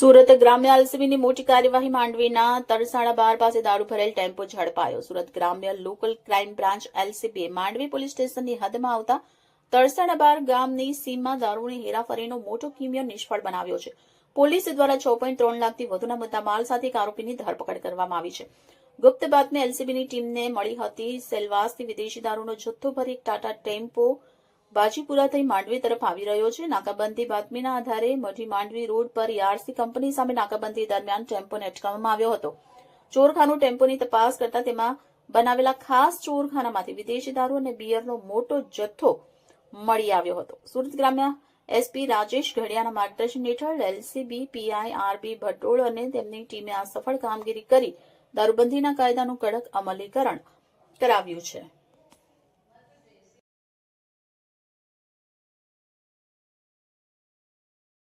સુરત ગ્રામ્ય આલસીબીની મોટી કાર્યવાહી માંડવીના તરસાણા બાર પાસે દારૂ ભરેલ ટેમ્પો ઝડપાયો. સુરત ગ્રામ્ય લોકલ ક્રાઇમ બ્રાન્ચ એલસીબીએ માંડવી પોલીસ સ્ટેશનની હદમાં આવતા તરસાણા બાર ગામની સીમમાં દારૂની હેરાફરીનો મોટો કિમિયો નિષ્ફળ બનાવ્યો છે. પોલીસ દ્વારા છ પોઈન્ટ ત્રણ લાખથી વધુના મુદ્દા માલ સાથે એક આરોપીની ધરપકડ કરવામાં આવી છે. ગુપ્ત બાતમી એલસીબીની ટીમને મળી હતી સેલવાસથી વિદેશી દારૂનો જથ્થો ભરી ટાટા ટેમ્પો બાજીપુરા થઈ માંડવી તરફ આવી રહ્યો છે. નાકાબંધી બાતમીના આધારે મઢી માંડવી રોડ પર યાર્સી કંપની સામે નાકાબંધી દરમિયાન ટેમ્પોને અટકાવવામાં આવ્યો હતો. ચોરખાનું ટેમ્પોની તપાસ કરતા તેમાં બનાવેલા ખાસ ચોરખાનામાંથી વિદેશી દારૂ અને બિયરનો મોટો જથ્થો મળી આવ્યો હતો. સુરત ગ્રામ્ય એસપી રાજેશ ઘડિયાના માર્ગદર્શન હેઠળ એલસીબી પીઆઈ આરબી ભટોળ અને તેમની ટીમે આ સફળ કામગીરી કરી દારૂબંધીના કાયદાનું કડક અમલીકરણ કરાવ્યું છે.